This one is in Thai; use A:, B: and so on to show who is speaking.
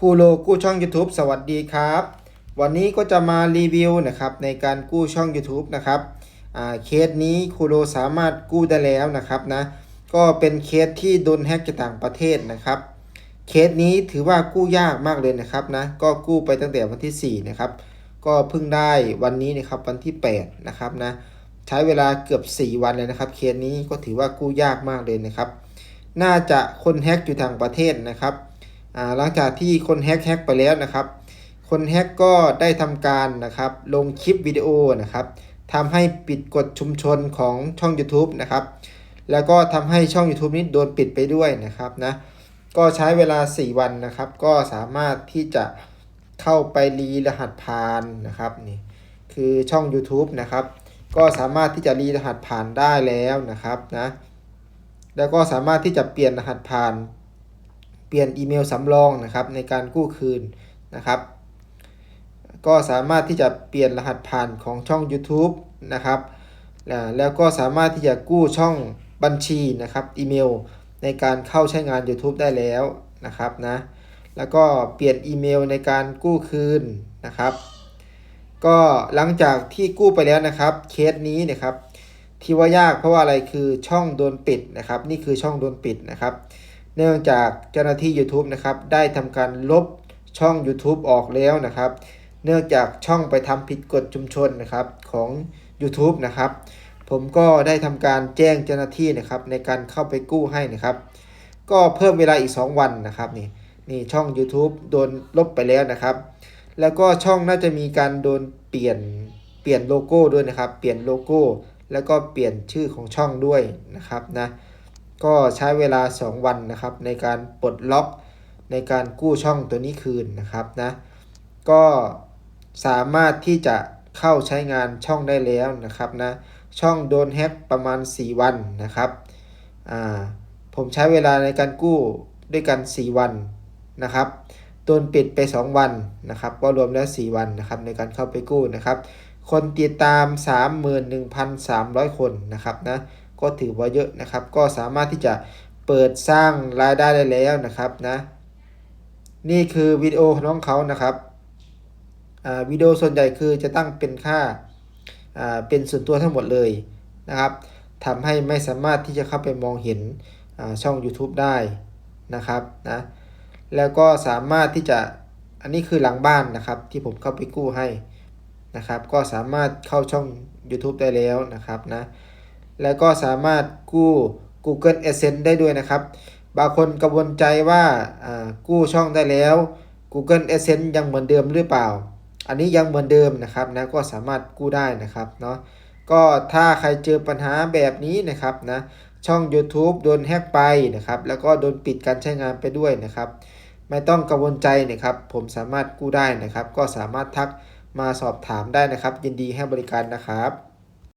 A: คูโลกู้ช่อง YouTube สวัสดีครับ วันนี้ก็จะมารีวิวนะครับในการกู้ช่อง YouTube นะครับเคสนี้คูโลสามารถกู้ได้แล้วนะครับนะก็เป็นเคสที่โดนแฮกจากต่างประเทศนะครับเคสนี้ถือว่ากู้ยากมากเลยนะครับนะก็กู้ไปตั้งแต่วันที่ 4 นะครับ ก็เพิ่งได้วันนี้นะครับวันที่ 8 นะครับนะใช้เวลาเกือบ 4 วันเลยนะครับ เคสนี้ก็ถือว่ากู้ยากมากเลยนะครับ น่าจะคนแฮกอยู่ทางประเทศนะครับ หลังจากที่คนแฮกแฮกไปแล้วนะครับ คนแฮกก็ได้ทำการนะครับลงคลิปวิดีโอนะครับทำให้ปิดกฎชุมชนของช่อง YouTube นะครับ แล้วก็ทำให้ช่อง YouTube นี้โดนปิดไปด้วยนะครับนะ ก็ใช้เวลา 4 วันนะครับ ก็สามารถที่จะเข้าไปรีรหัสผ่านนะครับนี่คือช่อง YouTube นะครับ ก็สามารถที่จะรีรหัสผ่านได้แล้วนะครับนะ แล้วก็สามารถที่จะเปลี่ยนรหัสผ่าน ลี่ยนอีเมลสำรองนะครับในการกู้คืนนะครับ ก็สามารถที่จะเปลี่ยนรหัสผ่านของช่อง YouTube นะครับแล้วก็สามารถที่จะกู้ช่องบัญชีนะครับอีเมลในการเข้าใช้งาน YouTube ได้แล้วนะครับนะแล้วก็เปลี่ยนอีเมลในการกู้คืนนะครับ ก็หลังจากที่กู้ไปแล้วนะครับเคสนี้นะครับที่ว่ายากเพราะว่าอะไรคือช่องโดนปิดนะครับ นี่คือช่องโดนปิดนะครับ เนื่องจากเจ้าหน้าที่ YouTube นะครับได้ทำการลบช่อง YouTube ออกแล้วนะครับ เนื่องจากช่องไปทำผิดกฎชุมชนนะครับของ YouTube นะครับ ผมก็ได้ทำการแจ้งเจ้าหน้าที่นะครับในการเข้าไปกู้ให้นะครับ ก็เพิ่มเวลาอีก 2 วันนะครับนี่นี่ช่อง YouTube โดนลบไปแล้วนะครับ แล้วก็ช่องน่าจะมีการโดนเปลี่ยนเปลี่ยนโลโก้ด้วยนะครับ เปลี่ยนโลโก้ แล้วก็เปลี่ยนชื่อของช่องด้วยนะครับนะ ก็ใช้เวลา 2 วันนะครับ ในการปลดล็อกในการกู้ช่องตัวนี้คืนนะครับนะก็สามารถที่จะเข้าใช้งานช่องได้แล้วนะครับนะช่องโดนแฮ็กประมาณ 4 วันนะครับอ่าผมใช้เวลาในการกู้ด้วยกัน 4 วันนะครับโดนปิดไป 2 วันนะครับ ก็รวมแล้ว 4 วันนะครับในการเข้าไปกู้นะครับ คนติดตาม 31,300 คนนะครับนะ ก็ถือว่าเยอะนะครับ ก็สามารถที่จะเปิดสร้างรายได้ได้แล้วนะครับนะนี่คือวิดีโอของน้องเขานะครับอ่าวิดีโอส่วนใหญ่คือจะตั้งเป็นค่าอ่าเป็นส่วนตัวทั้งหมดเลยนะครับทำให้ไม่สามารถที่จะเข้าไปมองเห็นอ่าช่อง YouTube ได้นะครับนะแล้วก็สามารถที่จะอันนี้คือหลังบ้านนะครับที่ผมเข้าไปกู้ให้นะครับ ก็สามารถเข้าช่อง YouTube ได้แล้วนะครับนะ แล้วก็สามารถกู้ Google Adsense ได้ด้วยนะครับ บางคนกังวลใจว่าอ่ากู้ช่องได้แล้ว Google Adsense ยังเหมือนเดิมหรือเปล่า อันนี้ยังเหมือนเดิมนะครับนะก็สามารถกู้ได้นะครับเนาะก็ถ้าใครเจอปัญหาแบบนี้นะครับนะช่อง YouTube โดนแฮกไปนะครับ แล้วก็โดนปิดการใช้งานไปด้วยนะครับ ไม่ต้องกังวลใจนะครับ ผมสามารถกู้ได้นะครับ ก็สามารถทักมาสอบถามได้นะครับ ยินดีให้บริการนะครับ